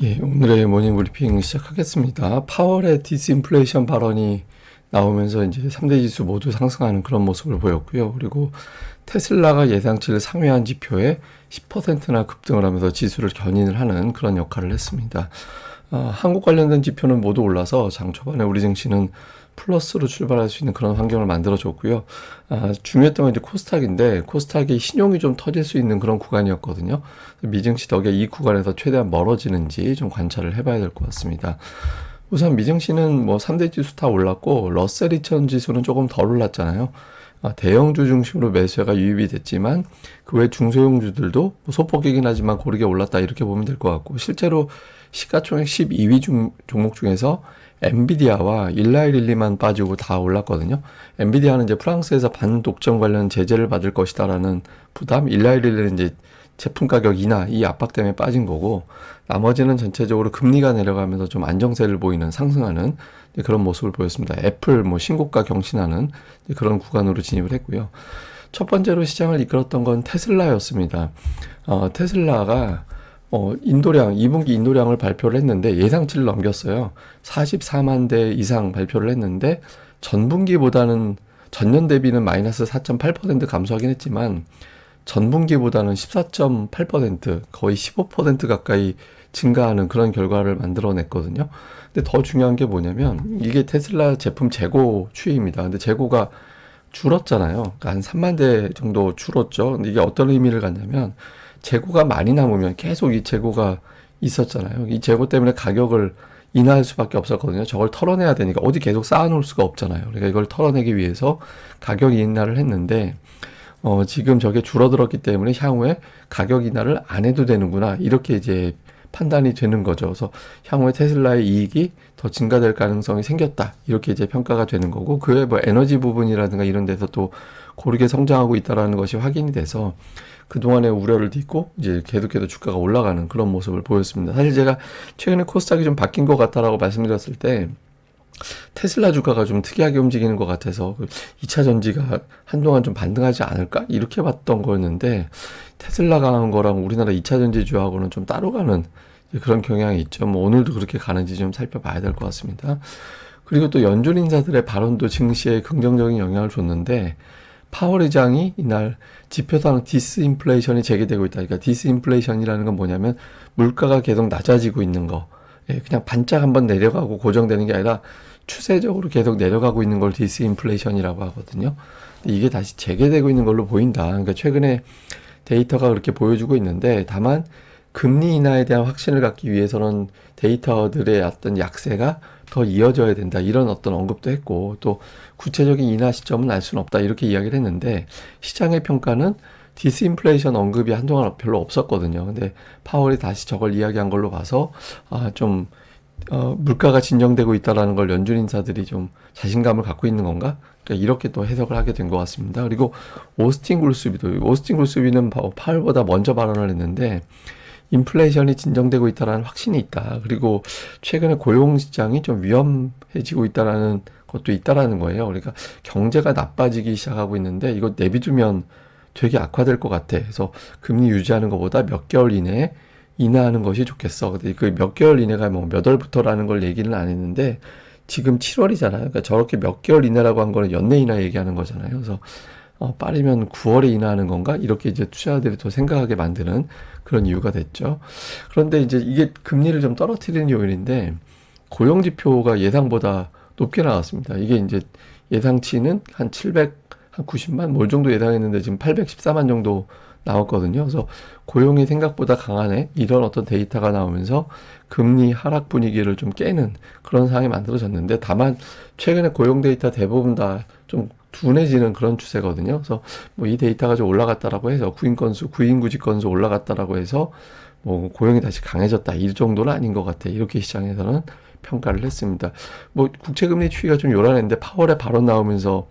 예, 오늘의 모닝 브리핑 시작하겠습니다. 파월의 디스인플레이션 발언이 나오면서 이제 3대 지수 모두 상승하는 그런 모습을 보였고요. 그리고 테슬라가 예상치를 상회한 지표에 10%나 급등을 하면서 지수를 견인을 하는 그런 역할을 했습니다. 어, 한국 관련된 지표는 모두 올라서 장 초반에 우리 증시는 플러스로 출발할 수 있는 그런 환경을 만들어줬고요. 아, 중요했던 건 이제 코스닥인데 코스닥이 신용이 좀 터질 수 있는 그런 구간이었거든요. 미증시 덕에 이 구간에서 최대한 멀어지는지 좀 관찰을 해봐야 될 것 같습니다. 우선 미증시는 뭐 3대 지수 다 올랐고 러셀 2000 지수는 조금 덜 올랐잖아요. 아, 대형주 중심으로 매수가 유입이 됐지만 그 외 중소형주들도 뭐 소폭이긴 하지만 고르게 올랐다 이렇게 보면 될 것 같고 실제로 시가총액 12위 중, 종목 중에서 엔비디아와 일라이릴리만 빠지고 다 올랐거든요. 엔비디아는 이제 프랑스에서 반독점 관련 제재를 받을 것이다라는 부담, 일라이릴리는 이제 제품 가격 인하 이 압박 때문에 빠진 거고 나머지는 전체적으로 금리가 내려가면서 좀 안정세를 보이는 상승하는 그런 모습을 보였습니다. 애플 뭐 신고가 경신하는 그런 구간으로 진입을 했고요. 첫 번째로 시장을 이끌었던 건 테슬라였습니다. 어, 테슬라가 어, 인도량, 2분기 인도량을 발표를 했는데 예상치를 넘겼어요. 44만 대 이상 발표를 했는데 전분기보다는 전년 대비는 마이너스 4.8% 감소하긴 했지만 전분기보다는 14.8% 거의 15% 가까이 증가하는 그런 결과를 만들어냈거든요. 근데 더 중요한 게 뭐냐면 이게 테슬라 제품 재고 추이입니다. 근데 재고가 줄었잖아요. 그러니까 한 3만 대 정도 줄었죠. 근데 이게 어떤 의미를 갖냐면 재고가 많이 남으면 계속 이 재고가 있었잖아요. 이 재고 때문에 가격을 인하할 수밖에 없었거든요. 저걸 털어내야 되니까 어디 계속 쌓아놓을 수가 없잖아요. 그러니까 이걸 털어내기 위해서 가격 인하를 했는데 어, 지금 저게 줄어들었기 때문에 향후에 가격 인하를 안 해도 되는구나 이렇게 이제 판단이 되는 거죠. 그래서 향후에 테슬라의 이익이 더 증가될 가능성이 생겼다. 이렇게 이제 평가가 되는 거고, 그외뭐 에너지 부분이라든가 이런 데서 또 고르게 성장하고 있다라는 것이 확인이 돼서 그동안의 우려를 딛고 이제 계속해서 주가가 올라가는 그런 모습을 보였습니다. 사실 제가 최근에 코스닥이 좀 바뀐 것 같다라고 말씀드렸을 때 테슬라 주가가 좀 특이하게 움직이는 것 같아서 2차 전지가 한동안 좀 반등하지 않을까? 이렇게 봤던 거였는데 테슬라가 한 거랑 우리나라 2차 전지 주하고는 좀 따로 가는 그런 경향이 있죠. 뭐 오늘도 그렇게 가는지 좀 살펴봐야 될 것 같습니다. 그리고 또 연준 인사들의 발언도 증시에 긍정적인 영향을 줬는데 파월 의장이 이날 지표상 디스인플레이션이 재개되고 있다. 그러니까 디스인플레이션이라는 건 뭐냐면 물가가 계속 낮아지고 있는 거. 예, 그냥 반짝 한번 내려가고 고정되는 게 아니라 추세적으로 계속 내려가고 있는 걸 디스인플레이션이라고 하거든요. 이게 다시 재개되고 있는 걸로 보인다. 그러니까 최근에 데이터가 그렇게 보여주고 있는데 다만 금리 인하에 대한 확신을 갖기 위해서는 데이터들의 어떤 약세가 더 이어져야 된다. 이런 어떤 언급도 했고 또 구체적인 인하 시점은 알 수는 없다. 이렇게 이야기를 했는데 시장의 평가는 디스인플레이션 언급이 한동안 별로 없었거든요. 근데 파월이 다시 저걸 이야기한 걸로 봐서 아, 좀 어, 물가가 진정되고 있다라는 걸 연준 인사들이 좀 자신감을 갖고 있는 건가? 그러니까 이렇게 또 해석을 하게 된 것 같습니다. 그리고 오스틴 굴스비도 오스틴 굴스비는 파월보다 먼저 발언을 했는데 인플레이션이 진정되고 있다는 확신이 있다. 그리고 최근에 고용 시장이 좀 위험해지고 있다라는 것도 있다라는 거예요. 그러니까 경제가 나빠지기 시작하고 있는데 이거 내비두면 되게 악화될 것 같아. 그래서 금리 유지하는 것보다 몇 개월 이내에 인하하는 것이 좋겠어. 근데 그 몇 개월 이내가 뭐 몇 월부터라는 걸 얘기는 안 했는데 지금 7월이잖아요. 그러니까 저렇게 몇 개월 이내라고 한 거는 연내 인하 얘기하는 거잖아요. 그래서 어, 빠르면 9월에 인하하는 건가? 이렇게 이제 투자자들이 또 생각하게 만드는 그런 이유가 됐죠. 그런데 이제 이게 금리를 좀 떨어뜨리는 요인인데 고용 지표가 예상보다 높게 나왔습니다. 이게 이제 예상치는 한 700, 한 90만 뭘 정도 예상했는데 지금 814만 정도 나왔거든요. 그래서 고용이 생각보다 강하네 이런 어떤 데이터가 나오면서 금리 하락 분위기를 좀 깨는 그런 상황이 만들어졌는데 다만 최근에 고용 데이터 대부분 다 좀 둔해지는 그런 추세거든요. 그래서 뭐 이 데이터가 좀 올라갔다라고 해서 구인 건수, 구인 구직 건수 올라갔다라고 해서 뭐 고용이 다시 강해졌다 이 정도는 아닌 것 같아. 이렇게 시장에서는 평가를 했습니다. 뭐 국채금리 추이가 좀 요란했는데 파월에 발언 나오면서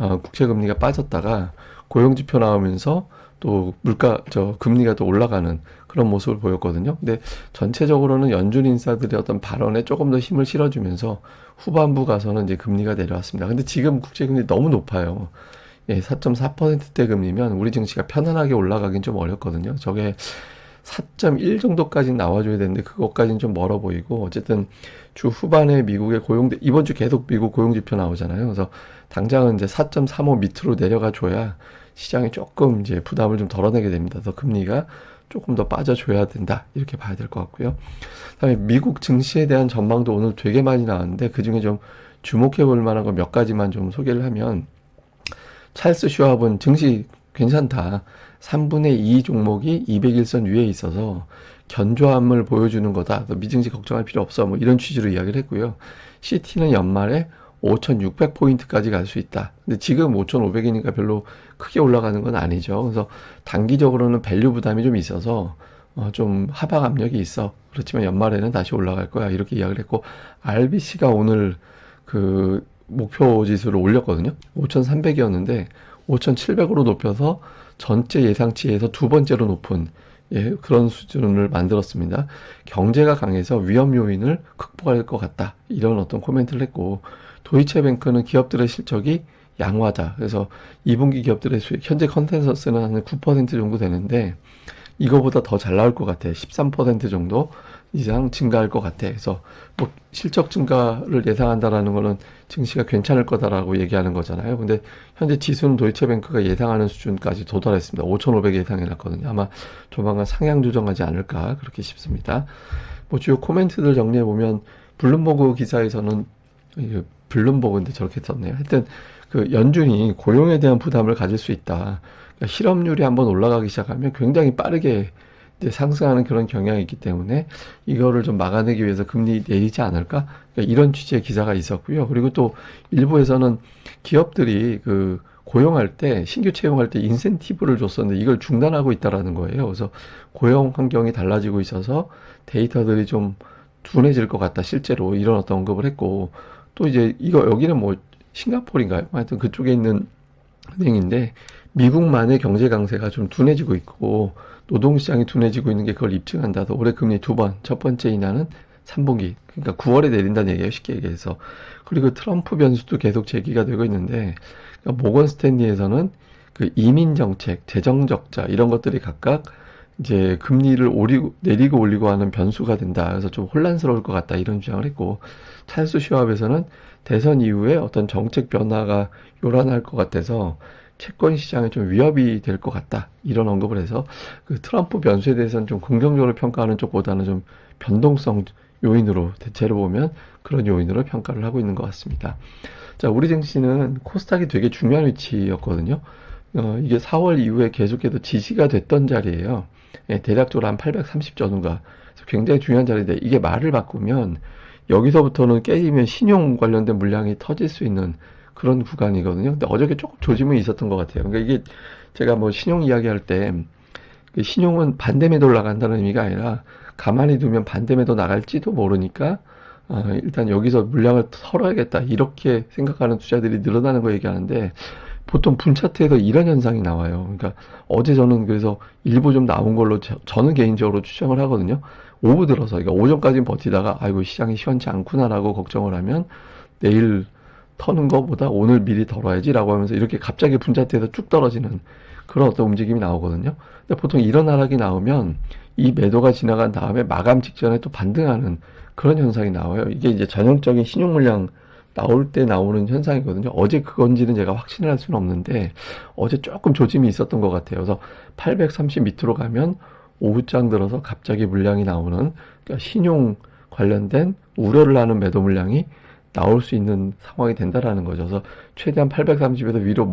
어, 국채금리가 빠졌다가 고용지표 나오면서 또 물가 저 금리가 또 올라가는 그런 모습을 보였거든요. 근데 전체적으로는 연준 인사들의 어떤 발언에 조금 더 힘을 실어주면서 후반부 가서는 이제 금리가 내려왔습니다. 근데 지금 국제금리 너무 높아요. 예, 4.4%대 금리면 우리 증시가 편안하게 올라가긴 좀 어렵거든요. 저게 4.1 정도까지 나와줘야 되는데 그것까지는 좀 멀어 보이고 어쨌든 주 후반에 미국의 고용 이번 주 계속 미국 고용 지표 나오잖아요. 그래서 당장은 이제 4.35 밑으로 내려가 줘야 시장이 조금 이제 부담을 좀 덜어내게 됩니다. 그래서 금리가 조금 더 빠져줘야 된다 이렇게 봐야 될 것 같고요. 그다음에 미국 증시에 대한 전망도 오늘 되게 많이 나왔는데 그 중에 좀 주목해 볼 만한 거 몇 가지만 좀 소개를 하면 찰스 슈왑은 증시 괜찮다. 3분의 2 종목이 200일선 위에 있어서 견조함을 보여주는 거다. 미증시 걱정할 필요 없어. 뭐 이런 취지로 이야기를 했고요. CT는 연말에 5,600포인트까지 갈 수 있다. 근데 지금 5,500이니까 별로 크게 올라가는 건 아니죠. 그래서 단기적으로는 밸류 부담이 좀 있어서 어, 좀 하방 압력이 있어. 그렇지만 연말에는 다시 올라갈 거야. 이렇게 이야기를 했고 RBC가 오늘 그 목표 지수를 올렸거든요. 5,300이었는데 5,700으로 높여서 전체 예상치에서 두 번째로 높은 예, 그런 수준을 만들었습니다. 경제가 강해서 위험 요인을 극복할 것 같다. 이런 어떤 코멘트를 했고 도이체뱅크는 기업들의 실적이 양호하다. 그래서 2분기 기업들의 수익 현재 컨센서스는 한 9% 정도 되는데 이거보다 더 잘 나올 것 같아. 13% 정도 이상 증가할 것 같아. 그래서 뭐 실적 증가를 예상한다라는 거는 증시가 괜찮을 거다라고 얘기하는 거잖아요. 근데 현재 지수는 도이체뱅크가 예상하는 수준까지 도달했습니다. 5,500 예상해 놨거든요. 아마 조만간 상향 조정하지 않을까 그렇게 싶습니다. 뭐 주요 코멘트들 정리해 보면 블룸버그 기사에서는 블룸버그인데 저렇게 썼네요. 하여튼 그 연준이 고용에 대한 부담을 가질 수 있다. 그러니까 실업률이 한번 올라가기 시작하면 굉장히 빠르게 상승하는 그런 경향이 있기 때문에 이거를 좀 막아내기 위해서 금리 내리지 않을까? 그러니까 이런 취지의 기사가 있었고요. 그리고 또 일부에서는 기업들이 그 고용할 때 신규 채용할 때 인센티브를 줬었는데 이걸 중단하고 있다라는 거예요. 그래서 고용 환경이 달라지고 있어서 데이터들이 좀 둔해질 것 같다. 실제로 이런 어떤 언급을 했고 또 이제 이거 여기는 뭐 싱가포르인가요? 하여튼 그쪽에 있는 은행인데 미국만의 경제 강세가 좀 둔해지고 있고 노동시장이 둔해지고 있는 게 그걸 입증한다. 올해 금리 두 번, 첫 번째 인하는 3분기, 그러니까 9월에 내린다는 얘기예요. 쉽게 얘기해서. 그리고 트럼프 변수도 계속 제기가 되고 있는데 그러니까 모건 스탠리에서는 그 이민 정책, 재정 적자 이런 것들이 각각 이제 금리를 오리고 내리고 올리고 하는 변수가 된다. 그래서 좀 혼란스러울 것 같다. 이런 주장을 했고 찰스 시합에서는 대선 이후에 어떤 정책 변화가 요란할 것 같아서 채권 시장에 좀 위협이 될 것 같다. 이런 언급을 해서 그 트럼프 변수에 대해서는 좀 긍정적으로 평가하는 쪽보다는 좀 변동성 요인으로 대체로 보면 그런 요인으로 평가를 하고 있는 것 같습니다. 자, 우리 증시는 코스닥이 되게 중요한 위치였거든요. 어, 이게 4월 이후에 계속해서 지지가 됐던 자리예요. 예, 대략적으로 한 830 정도가 굉장히 중요한 자리인데 이게 말을 바꾸면 여기서부터는 깨지면 신용 관련된 물량이 터질 수 있는 그런 구간이거든요. 근데 어저께 조금 조짐이 있었던 것 같아요. 그러니까 이게 제가 뭐 신용 이야기할 때그 신용은 반대매도 나간다는 의미가 아니라 가만히 두면 반대매도 나갈지도 모르니까 어, 일단 여기서 물량을 털어야겠다 이렇게 생각하는 투자들이 늘어나는 거 얘기하는데 보통 분차트에서 이런 현상이 나와요. 그러니까 어제 저는 그래서 일부 좀 나온 걸로 저, 는 개인적으로 추정을 하거든요. 오후 들어서 그러니까 오전까지는 버티다가 아이고 시장이 시원치 않구나라고 걱정을 하면 내일 터는 것보다 오늘 미리 덜어야지라고 하면서 이렇게 갑자기 분자대에서 쭉 떨어지는 그런 어떤 움직임이 나오거든요. 근데 보통 이런 하락이 나오면 이 매도가 지나간 다음에 마감 직전에 또 반등하는 그런 현상이 나와요. 이게 이제 전형적인 신용 물량 나올 때 나오는 현상이거든요. 어제 그건지는 제가 확신을 할 수는 없는데 어제 조금 조짐이 있었던 것 같아요. 그래서 830 밑으로 가면 오후장 들어서 갑자기 물량이 나오는 그러니까 신용 관련된 우려를 하는 매도 물량이 나올 수 있는 상황이 된다라는 거죠. 그래서 최대한 830에서 위로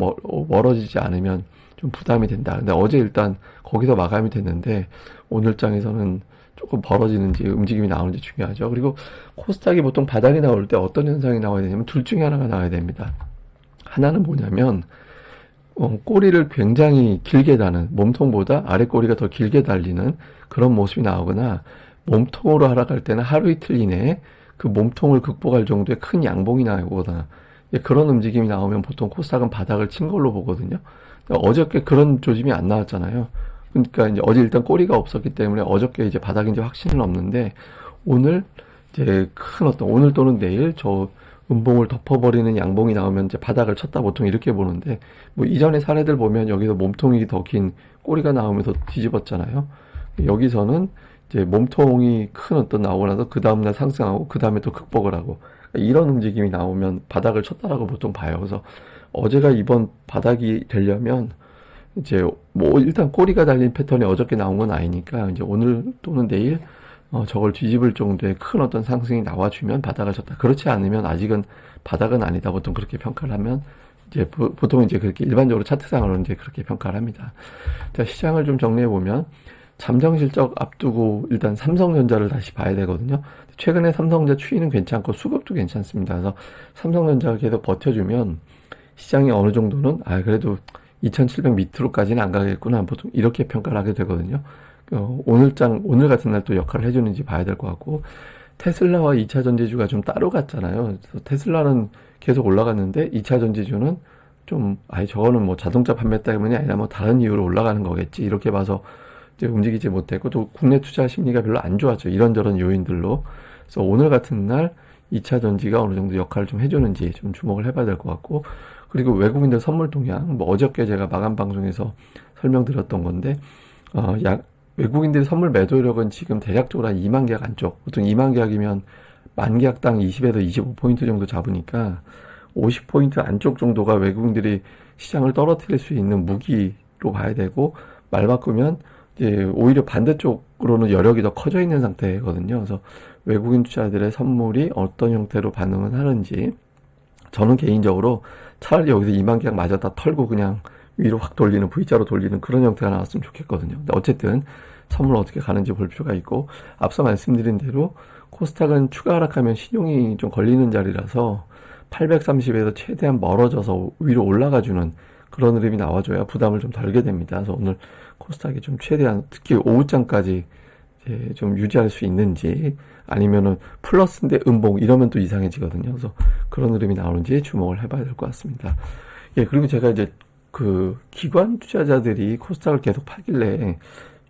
멀어지지 않으면 좀 부담이 된다. 근데 어제 일단 거기서 마감이 됐는데 오늘 장에서는 조금 벌어지는지 움직임이 나오는지 중요하죠. 그리고 코스닥이 보통 바닥이 나올 때 어떤 현상이 나와야 되냐면 둘 중에 하나가 나와야 됩니다. 하나는 뭐냐면 어, 꼬리를 굉장히 길게 다는 몸통보다 아래 꼬리가 더 길게 달리는 그런 모습이 나오거나 몸통으로 하락할 때는 하루 이틀 이내에 그 몸통을 극복할 정도의 큰 양봉이 나오거나 그런 움직임이 나오면 보통 코스닥은 바닥을 친 걸로 보거든요. 어저께 그런 조짐이 안 나왔잖아요. 그러니까 이제 어제 일단 꼬리가 없었기 때문에 어저께 이제 바닥인지 확신은 없는데 오늘 이제 큰 어떤 오늘 또는 내일 저 음봉을 덮어버리는 양봉이 나오면 이제 바닥을 쳤다 보통 이렇게 보는데 뭐 이전의 사례들 보면 여기서 몸통이 더 긴 꼬리가 나오면서 뒤집었잖아요. 여기서는 이제 몸통이 큰 어떤 나오고 나서 그 다음날 상승하고 그 다음에 또 극복을 하고 이런 움직임이 나오면 바닥을 쳤다라고 보통 봐요. 그래서 어제가 이번 바닥이 되려면 이제 뭐 일단 꼬리가 달린 패턴이 어저께 나온 건 아니니까 이제 오늘 또는 내일 어 저걸 뒤집을 정도의 큰 어떤 상승이 나와주면 바닥을 쳤다. 그렇지 않으면 아직은 바닥은 아니다. 보통 그렇게 평가를 하면 이제 보, 통 이제 그렇게 일반적으로 차트상으로 이제 그렇게 평가를 합니다. 자 시장을 좀 정리해 보면 잠정 실적 앞두고 일단 삼성전자를 다시 봐야 되거든요. 최근에 삼성전자 추이는 괜찮고 수급도 괜찮습니다. 그래서 삼성전자가 계속 버텨주면 시장이 어느 정도는 아 그래도 2700 밑으로까지는 안 가겠구나 보통 이렇게 평가를 하게 되거든요. 어, 오늘장 오늘 같은 날 또 역할을 해주는지 봐야 될 것 같고 테슬라와 2차 전지주가 좀 따로 갔잖아요. 그래서 테슬라는 계속 올라갔는데 2차 전지주는 좀 아예 저거는 뭐 자동차 판매 때문이 아니라 뭐 다른 이유로 올라가는 거겠지 이렇게 봐서 이제 움직이지 못했고 또 국내 투자 심리가 별로 안 좋았죠. 이런저런 요인들로. 그래서 오늘 같은 날 2차 전지가 어느 정도 역할을 좀 해주는지 좀 주목을 해봐야 될 것 같고 그리고 외국인들 선물 동향 뭐 어저께 제가 마감 방송에서 설명드렸던 건데 어, 약 외국인들의 선물 매도력은 지금 대략적으로 한 2만 계약 안쪽 보통 2만 계약이면 만 계약당 20에서 25포인트 정도 잡으니까 50포인트 안쪽 정도가 외국인들이 시장을 떨어뜨릴 수 있는 무기로 봐야 되고 말 바꾸면 이제 오히려 반대쪽으로는 여력이 더 커져 있는 상태거든요. 그래서 외국인 투자들의 선물이 어떤 형태로 반응을 하는지 저는 개인적으로 차라리 여기서 2만 계약 마저 다 털고 그냥 위로 확 돌리는 V자로 돌리는 그런 형태가 나왔으면 좋겠거든요. 근데 어쨌든 선물 어떻게 가는지 볼 필요가 있고 앞서 말씀드린 대로 코스닥은 추가 하락하면 신용이 좀 걸리는 자리라서 830에서 최대한 멀어져서 위로 올라가주는 그런 흐름이 나와줘야 부담을 좀 덜게 됩니다. 그래서 오늘 코스닥이 좀 최대한 특히 오후장까지 좀 유지할 수 있는지 아니면은 플러스인데 음봉 이러면 또 이상해지거든요. 그래서 그런 흐름이 나오는지 주목을 해봐야 될 것 같습니다. 예, 그리고 제가 이제 그 기관 투자자들이 코스닥을 계속 팔길래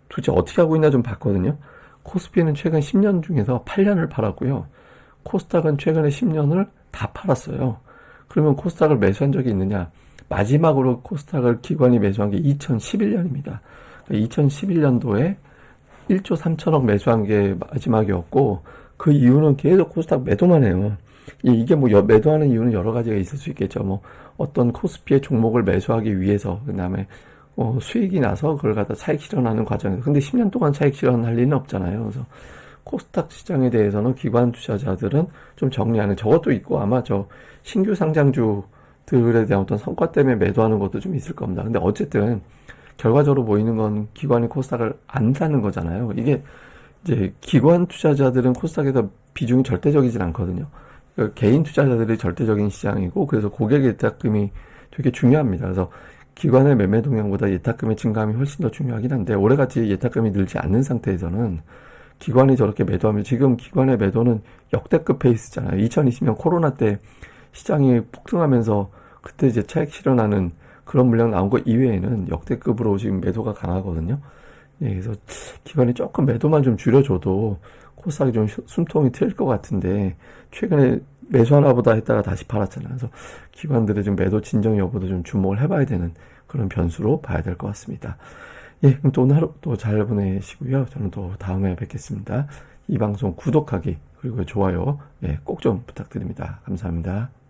도대체 어떻게 하고 있나 좀 봤거든요. 코스피는 최근 10년 중에서 8년을 팔았고요. 코스닥은 최근에 10년을 다 팔았어요. 그러면 코스닥을 매수한 적이 있느냐? 마지막으로 코스닥을 기관이 매수한 게 2011년입니다. 2011년도에 1조 3천억 매수한 게 마지막이었고 그 이유는 계속 코스닥 매도만 해요. 이게 뭐 매도하는 이유는 여러 가지가 있을 수 있겠죠. 뭐 어떤 코스피의 종목을 매수하기 위해서 그다음에 어, 수익이 나서 그걸 갖다 차익 실현하는 과정에서 근데 10년 동안 차익 실현할 리는 없잖아요. 그래서 코스닥 시장에 대해서는 기관 투자자들은 좀 정리하는 저것도 있고 아마 저 신규 상장주들에 대한 어떤 성과 때문에 매도하는 것도 좀 있을 겁니다. 근데 어쨌든 결과적으로 보이는 건 기관이 코스닥을 안 사는 거잖아요. 이게 이제 기관 투자자들은 코스닥에서 비중이 절대적이진 않거든요. 그러니까 개인 투자자들이 절대적인 시장이고 그래서 고객 예탁금이 되게 중요합니다. 그래서 기관의 매매 동향보다 예탁금의 증감이 훨씬 더 중요하긴 한데 올해같이 예탁금이 늘지 않는 상태에서는 기관이 저렇게 매도하면 지금 기관의 매도는 역대급 페이스잖아요. 2020년 코로나 때 시장이 폭등하면서 그때 이제 차익 실현하는 그런 물량 나온 거 이외에는 역대급으로 지금 매도가 강하거든요. 예, 그래서 기관이 조금 매도만 좀 줄여줘도 코스닥이 좀 숨통이 트일 것 같은데 최근에 매수하나 보다 했다가 다시 팔았잖아요. 그래서 기관들의 좀 매도 진정 여부도 좀 주목을 해봐야 되는 그런 변수로 봐야 될 것 같습니다. 예, 그럼 또 오늘 하루 또 잘 보내시고요. 저는 또 다음에 뵙겠습니다. 이 방송 구독하기 그리고 좋아요 예, 꼭 좀 부탁드립니다. 감사합니다.